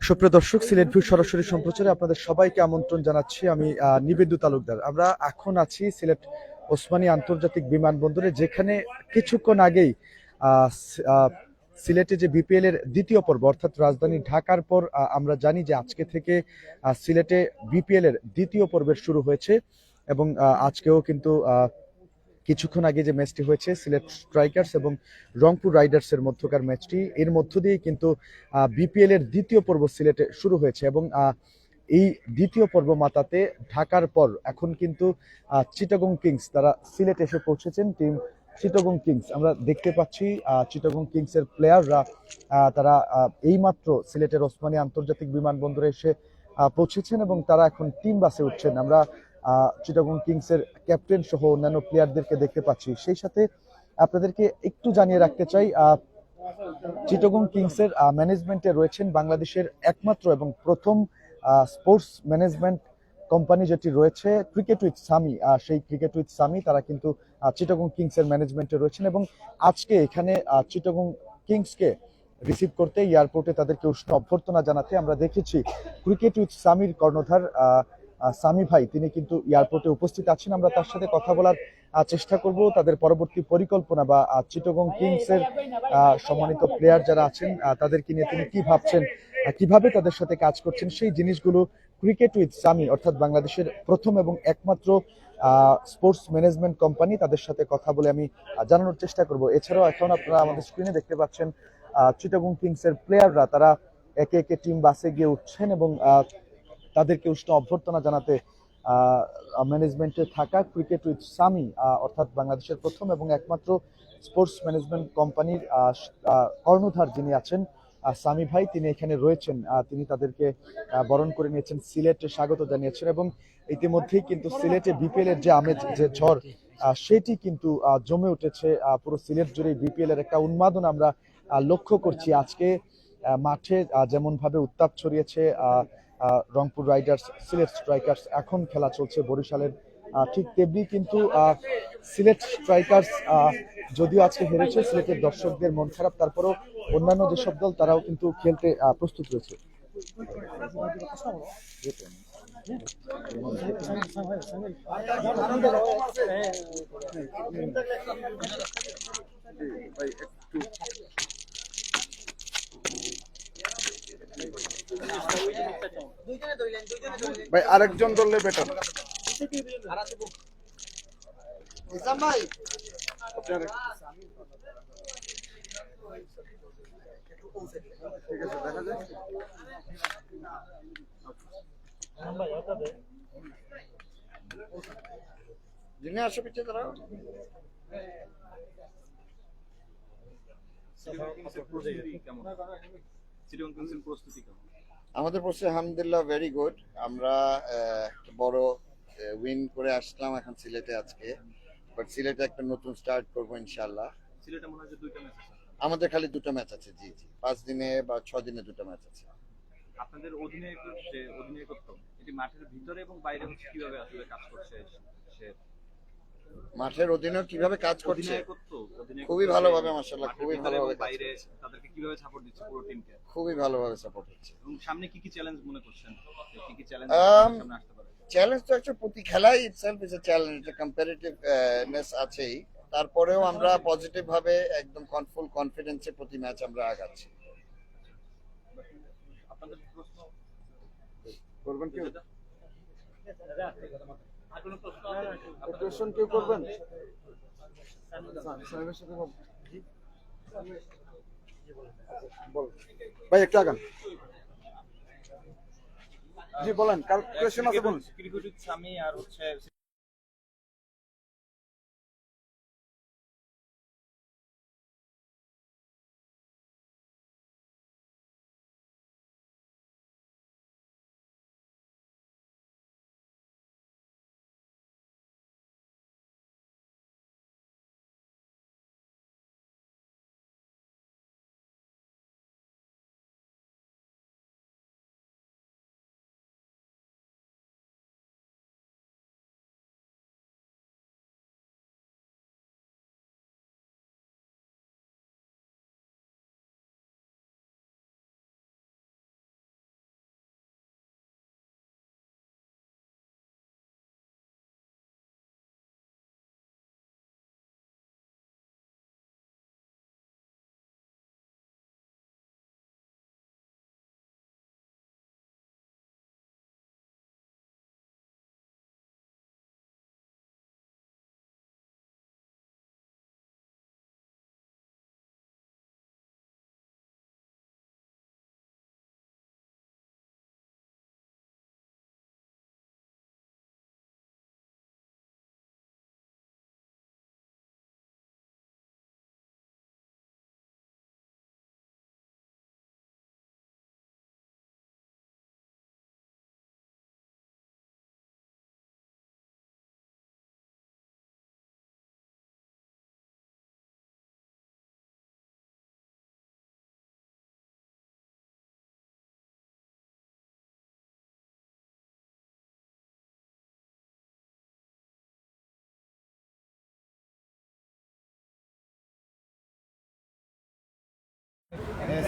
সুপ্রিয় দর্শক, সিলেট ভিউ সরাসরি সম্প্রচারে আপনাদের সবাইকে আমন্ত্রণ জানাচ্ছি। আমি নিবেদু তালুকদার। আমরা এখন আছি সিলেট ওসমানী আন্তর্জাতিক বিমানবন্দরে, যেখানে কিছুক্ষণ আগেই সিলেটে যে বিপিএল এর দ্বিতীয় পর্ব, অর্থাৎ রাজধানী ঢাকার পর আমরা জানি যে আজকে থেকে সিলেটে বিপিএল এর দ্বিতীয় পর্বের শুরু হয়েছে এবং আজকেও কিন্তু কিছুক্ষণ আগে যে ম্যাচটি হয়েছে, সিলেট স্ট্রাইকার্স এবং রংপুর রাইডার্সের মধ্যকার ম্যাচটি। এর মধ্য দিয়ে কিন্তু বিপিএল এর দ্বিতীয় পর্ব সিলেটে শুরু হয়েছে এবং এই দ্বিতীয় পর্ব মাতাতে ঢাকার পর এখন কিন্তু চিটাগং কিংস তারা সিলেট এসে পৌঁছেছেন, টিম চিটাগং কিংস। আমরা দেখতে পাচ্ছি চিটাগং কিংস এর প্লেয়াররা তারা এইমাত্র সিলেটের ওসমানী আন্তর্জাতিক বিমানবন্দরে এসে পৌঁছেছেন এবং তারা এখন টিম বাসে উঠছেন। আমরা চিটাগং কিংস এর ক্যাপ্টেন সহ অন্যান্য প্লেয়ারদেরকে দেখতে পাচ্ছি। সেই সাথে আপনাদেরকে একটু জানিয়ে রাখতে চাই চিটাগং কিংসের ম্যানেজমেন্টে রয়েছেন বাংলাদেশের একমাত্র এবং প্রথম স্পোর্টস ম্যানেজমেন্ট কোম্পানি যেটি রয়েছে ক্রিকেট উইথ সামি সেই ক্রিকেট উইথ সামি তারা কিন্তু চিটাগং কিংসের ম্যানেজমেন্টে রয়েছেন এবং আজকে এখানে চিটাগং কিংসকে রিসিভ করতে এয়ারপোর্টে তাদেরকে উষ্ণ অভ্যর্থনা জানাতে আমরা দেখেছি। ক্রিকেট উইথ সামির কর্ণধার সামি ভাই, তিনি কিন্তু এয়ারপোর্টে উপস্থিত আছেন। আমরা তার সাথে কথা বলার চেষ্টা করব। তাদের পরবর্তী পরিকল্পনা বা চিটাগং কিংসের সম্মানিত প্লেয়ার যারা আছেন তাদেরকে নিয়ে তিনি কি ভাবছেন কীভাবে তাদের সাথে কাজ করছেন, সেই জিনিসগুলো ক্রিকেট উইথ সামি, অর্থাৎ বাংলাদেশের প্রথম এবং একমাত্র স্পোর্টস ম্যানেজমেন্ট কোম্পানি তাদের সাথে কথা বলে আমি জানানোর চেষ্টা করব। এছাড়াও এখন আপনারা আমাদের স্ক্রিনে দেখতে পাচ্ছেন চিটাগং কিংসের প্লেয়াররা তারা একে একে টিম বাসে গিয়ে উঠছেন এবং তাদেরকে উষ্ণ অভ্যর্থনা জানাতে ম্যানেজমেন্টে থাকা ক্রিকেট উইথ সামি অর্থাৎ বাংলাদেশের প্রথম এবং একমাত্র স্পোর্টস ম্যানেজমেন্ট কোম্পানির কর্ণধার যিনি আছেন সামি ভাই, তিনি এখানে রয়েছেন। তিনি তাদেরকে বরণ করে নিয়েছেন, সিলেটে স্বাগত জানিয়েছেন এবং ইতিমধ্যেই কিন্তু সিলেটে বিপিএল এর যে আমেজ, যে ঝড় সেটি কিন্তু জমে উঠেছে। পুরো সিলেট জুড়ে বিপিএল এর একটা উন্মাদন আমরা লক্ষ্য করছি। আজকে মাঠে যেমন ভাবে উত্তাপ ছড়িয়েছে রংপুর রাইডার্স, সিলেট স্ট্রাইকার্স এখন খেলা চলছে বরিশালের। ঠিক তেমনি কিন্তু সিলেট স্ট্রাইকার্স যদিও আজকে হেরেছে, সিলেটের দর্শকদের মন খারাপ, তারপরেও অন্যান্য যেসব দল, তারাও কিন্তু খেলতে প্রস্তুত রয়েছে। ভাই আরেকজন ধরলে বেটার ঠিক আছে দেখা যায় যিনি আসো পিছিয়ে দাঁড়াও আমাদের পক্ষে আলহামদুলিল্লাহ ভেরি গুড আমরা বড় উইন করে আসলাম এখন সিলেটে আজকে। বাট সিলেটে একটা নতুন স্টার্ট করব ইনশাল্লাহ সিলেটে মনে হয় দুইটা ম্যাচ আছে। আমাদের খালি দুটো ম্যাচ আছে জি জি। পাঁচ দিনে বা ছ দিনে দুটো ম্যাচ আছে। আপনাদের অধিনায়ক যে অধিনায়কত্ব এটি মাঠের ভিতরে এবং বাইরে হচ্ছে কীভাবে আসলে কাজ করছে সে মাঠের অধীনেও কীভাবে কাজ করছে? খুবই ভালোভাবে মাশাআল্লাহ, খুবই ভালোভাবে বাইরে তাদেরকে কীভাবে সাপোর্ট দিচ্ছে পুরো টিমকে খুবই ভালোভাবে সাপোর্ট হচ্ছে। এবং সামনে কি কি চ্যালেঞ্জ মনে করছেন? কি কি চ্যালেঞ্জ সামনে আসতে পারে? চ্যালেঞ্জ তো একটা প্রতি খেলাই ইটসেলফ ইজ এ চ্যালেঞ্জ একটা কম্পারেটিভনেস আছেই। তারপরেও আমরা পজিটিভ ভাবে একদম ফুল কনফিডেন্সে প্রতি ম্যাচ আমরা আগাচ্ছি। আপনাদের প্রশ্ন? করবেন কেউ? আর কোনো প্রশ্ন আছে? কোশ্চেন কেউ করবেন ভাই একটু আগান জি বলেন কার কোশ্চেন আছে বলুন ক্রিকেট আর হচ্ছে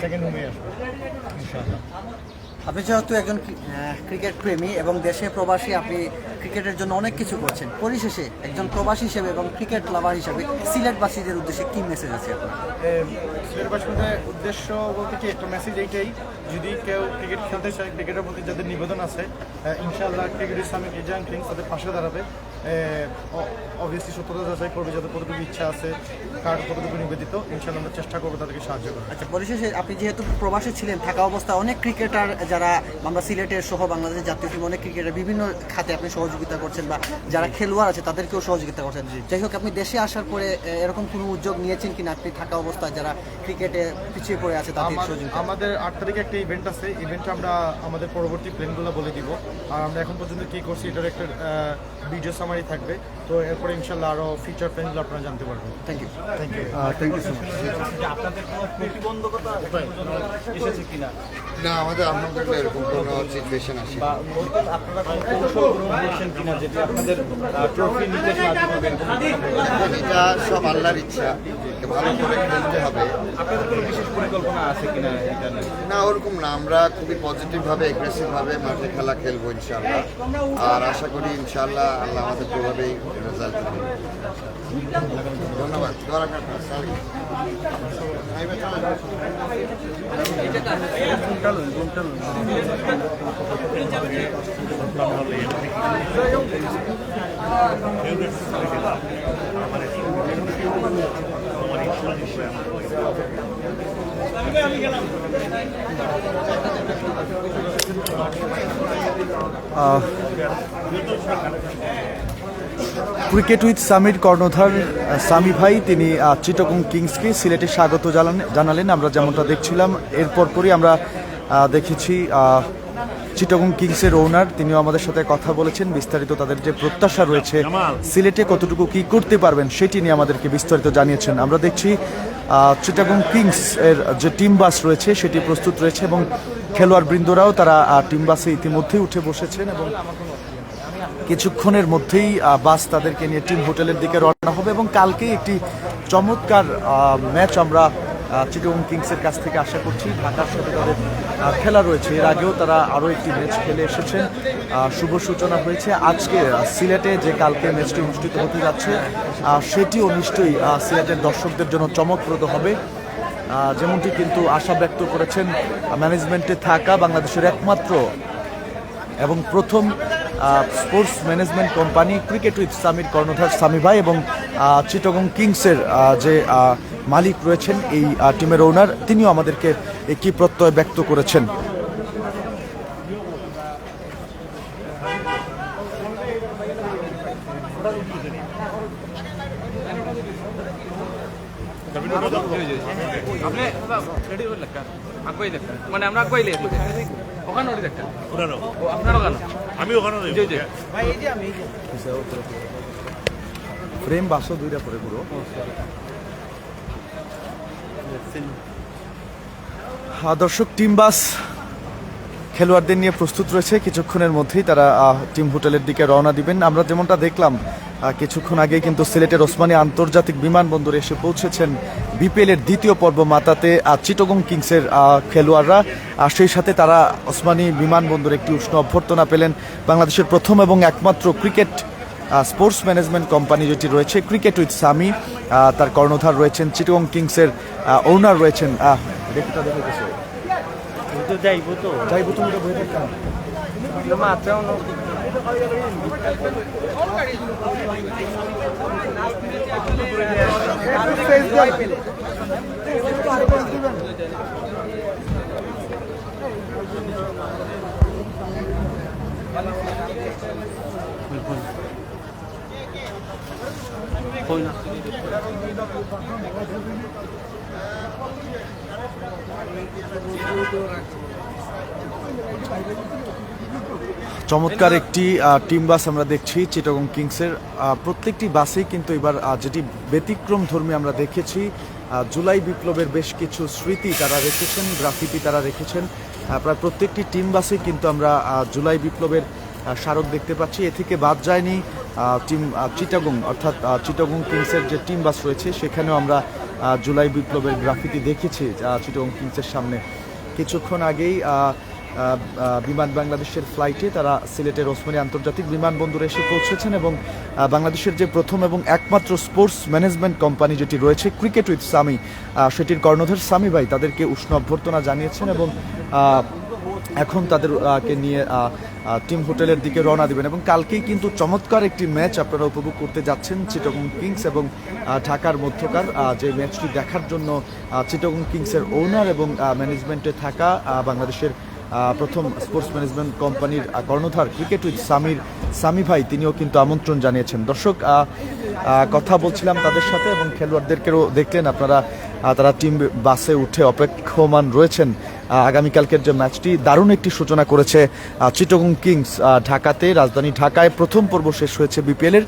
সেকেন্ড হোমে আসব ইনশাআল্লাহ। আপনি যেহেতু একজন ক্রিকেট প্রেমী এবং দেশে প্রবাসী আপনি ক্রিকেটের জন্য অনেক কিছু করছেন। পরিশেষে একজন প্রবাসী হিসেবে এবং ক্রিকেট লাভার হিসেবে সিলেটবাসীদের উদ্দেশ্যে কি মেসেজ আছে আপনার? সিলেটবাসীদের উদ্দেশ্য বলতে কি একটা মেসেজ এইটাই যদি কেউ ক্রিকেট খেলতে চায় ক্রিকেটের প্রতি যাদের নিবেদন আছে ইনশাআল্লাহ ক্রিকেট ইসলামিক এজাং কিংস তাদের পাশে দাঁড়াবে। অবভিয়াসলি সত্যতা যাচাই করবে যাদের কতটুকু ইচ্ছা আছে কার কতটুকু নিবেদিত ইনশাআল্লাহ আমরা চেষ্টা করব তাদেরকে সাহায্য করার। আচ্ছা পরিশেষে আপনি যেহেতু প্রবাসী ছিলেন থাকা অবস্থায় অনেক ক্রিকেটার যারা আমরা সিলেটের সহ বাংলাদেশের জাতীয় টিম অনেক ক্রিকেটার বিভিন্ন খাতে আপনি সহযোগিতা করছেন বা যারা খেলোয়াড় আছে তাদেরকেও সহযোগিতা করছেন। যাই হোক আপনি দেশে আসার পরে এরকম কোনো উদ্যোগ নিয়েছেন কিনা? আপনি থাকা অবস্থায় যারা ক্রিকেটে পিছিয়ে পড়ে আছে তাদের সহযোগিতা? আমাদের আট তারিখে একটা ইভেন্ট আছে ইভেন্টে আমরা আমাদের পরবর্তী প্ল্যানগুলো বলে দিব। আর আমরা এখন পর্যন্ত কি করছি এটার একটা ভিডিও সামারি থাকবে। তো এরপরে ইনশাল্লাহ আরও ফিচার প্ল্যানগুলো আপনারা জানতে পারবেন। Thank you thank you thank you so much আপনাদের কোনো প্রতিবন্ধকতা এসেছে কিনা? না আমাদের এরকম কোনো সিচুয়েশন আসে বা আপনারা কোনো কৌশল গ্রহণ করছেন কিনা যেটি আপনাদের ট্রফি নিতে সাহায্য করবেন এটা সব আল্লাহর ইচ্ছা। ভালো করে খেলতে হবে। আপনাদের কোনো বিশেষ পরিকল্পনা আছে কিনা এটা না ওরকম না। আমরা খুবই পজিটিভভাবে এগ্রেসিভভাবে মাঠে খেলা খেলব ইনশাআল্লাহ। আর আশা করি ইনশাল্লাহ আল্লাহ আমাদের প্রভাবেই রেজাল্ট দেবে। ধন্যবাদ। ক্রিকেট উইথ সামির কর্ণধার সামি ভাই, তিনি চিটকং কিংসকে সিলেটে স্বাগত জানালেন আমরা যেমনটা দেখছিলাম, এরপর পরই আমরা দেখেছি চিটগং কিংসের ওনার, তিনিও আমাদের সাথে কথা বলেছেন। বিস্তারিত তাদের যে প্রত্যাশা রয়েছে, সিলেটে কতটুকু কি করতে পারবেন সেটি নিয়ে আমাদেরকে বিস্তারিত জানিয়েছেন। আমরা দেখছি চিটাগং কিংস এর যে টিম বাস রয়েছে, সেটি প্রস্তুত রয়েছে এবং খেলোয়াড় বৃন্দরাও তারা টিম বাসে ইতিমধ্যেই উঠে বসেছেন এবং কিছুক্ষণের মধ্যেই বাস তাদেরকে নিয়ে টিম হোটেলের দিকে রওনা হবে এবং কালকেই একটি চমৎকার ম্যাচ আমরা চিটাগং কিংসের কাছ থেকে আশা করছি ঢাকার সাথে তাদের খেলা রয়েছে। এর আগেও তারা আরও একটি ম্যাচ খেলে এসেছেন। শুভ সূচনা হয়েছে। আজকে সিলেটে যে কালকে ম্যাচটি অনুষ্ঠিত হতে যাচ্ছে সেটিও নিশ্চয়ই সিলেটের দর্শকদের জন্য চমকপ্রদ হবে। যেমনটি কিন্তু আশা ব্যক্ত করেছেন ম্যানেজমেন্টে থাকা বাংলাদেশের একমাত্র এবং প্রথম sports management company cricket with Samir কর্ণধার সামি ভাই এবং চিটগং কিংসের যে মালিক রয়েছেন এই টিমের ওনার তিনিও আমাদেরকে কি প্রত্যয় ব্যক্ত করেছেন। মানে আমরা ওখানে ওটি আপনার ওখানে আমি ওখানে জি জি। ফ্রেম বাসো দুইটা পরে পুরো। হ্যাঁ, দর্শক টিম বাস খেলোয়াড়দের নিয়ে প্রস্তুত রয়েছে। কিছুক্ষণের মধ্যেই তারা আহ, টিম হোটেলের দিকে রওনা দিবেন। আমরা যেমনটা দেখলাম কিছুক্ষণ আগে কিন্তু সিলেটের ওসমানী আন্তর্জাতিক বিমানবন্দরে এসে পৌঁছেছেন বিপিএল এর দ্বিতীয় পর্ব মাতাতে চিটগং কিংসের খেলোয়াড়রা। আর সেই সাথে তারা ওসমানী বিমানবন্দরে একটি উষ্ণ অভ্যর্থনা পেলেন। বাংলাদেশের প্রথম এবং একমাত্র ক্রিকেট স্পোর্টস ম্যানেজমেন্ট কোম্পানি যেটি রয়েছে ক্রিকেট উইথ সামি তার কর্ণধার রয়েছেন চিটগং কিংসের ওনার রয়েছেন আহ, দেখা গেছে যাইবো তুমি তো বই দেখতাম চমৎকার একটি টিম বাস আমরা দেখছি চিটাগং কিংসের। প্রত্যেকটি বাসেই কিন্তু এবার যেটি ব্যতিক্রম ধর্মী আমরা দেখেছি জুলাই বিপ্লবের বেশ কিছু স্মৃতি তারা রেখেছেন, গ্রাফিতি তারা রেখেছেন। প্রায় প্রত্যেকটি টিম বাসে কিন্তু আমরা জুলাই বিপ্লবের স্মারক দেখতে পাচ্ছি। এ থেকে বাদ যায়নি টিম চিটাগং, অর্থাৎ চিটাগং কিংসের যে টিম বাস রয়েছে, সেখানেও আমরা জুলাই বিপ্লবের গ্রাফিতি দেখেছি চিটাগং কিংসের সামনে। কিছুক্ষণ আগেই বিমান বাংলাদেশের ফ্লাইটে তারা সিলেটের ওসমানী আন্তর্জাতিক বিমানবন্দরে এসে পৌঁছেছেন এবং বাংলাদেশের যে প্রথম এবং একমাত্র স্পোর্টস ম্যানেজমেন্ট কোম্পানি যেটি রয়েছে ক্রিকেট উইথ সামি সেটির কর্ণধার সামি ভাই তাদেরকে উষ্ণ অভ্যর্থনা জানিয়েছেন এবং এখন তাদেরকে নিয়ে টিম হোটেলের দিকে রওনা দিবেন এবং কালকেই কিন্তু চমৎকার একটি ম্যাচ আপনারা উপভোগ করতে যাচ্ছেন চিটগং কিংস এবং ঢাকার মধ্যকার যে ম্যাচটি দেখার জন্য চিটগং কিংসের ওনার এবং ম্যানেজমেন্টে থাকা বাংলাদেশের প্রথম স্পোর্টস ম্যানেজমেন্ট কোম্পানির কর্ণধার ক্রিকেট উইথ সামির, সামি ভাই, তিনিও কিন্তু আমন্ত্রণ জানিয়েছেন। দর্শক কথা বলছিলাম তাদের সাথে এবং খেলোয়াড়দেরকেও দেখলেন আপনারা তারা টিম বাসে উঠে অপেক্ষমান রয়েছেন। আগামীকালকের যে ম্যাচটি দারুণ একটি সূচনা করেছে চিটগং কিংস ঢাকাতে, রাজধানী ঢাকায়। প্রথম পর্ব শেষ হয়েছে বিপিএল এর।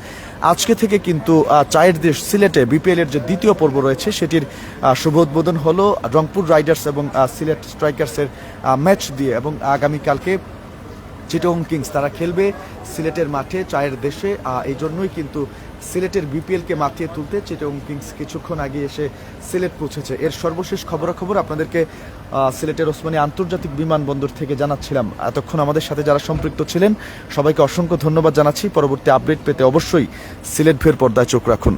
আজকে থেকে কিন্তু চায়ের দেশ সিলেটে বিপিএল এর যে দ্বিতীয় পর্ব রয়েছে, সেটির শুভ উদ্বোধন হলো রংপুর রাইডার্স এবং সিলেট স্ট্রাইকার্সের ম্যাচ দিয়ে এবং আগামীকালকে চিটগং কিংস তারা খেলবে সিলেটের মাঠে, চায়ের দেশে। এই জন্যই কিন্তু সিলেটের বিপিএলকে মাতিয়ে তুলতে চিটং কিংস কিছুক্ষণ আগে এসে সিলেট পৌঁছেছে। এর সর্বশেষ খবরাখবর আপনাদেরকে সিলেটের ওসমানী আন্তর্জাতিক বিমানবন্দর থেকে জানাচ্ছিলাম। এতক্ষণ আমাদের সাথে যারা সম্পৃক্ত ছিলেন, সবাইকে অসংখ্য ধন্যবাদ জানাচ্ছি। পরবর্তী আপডেট পেতে অবশ্যই সিলেট ফের পর্দায় চোখ রাখুন।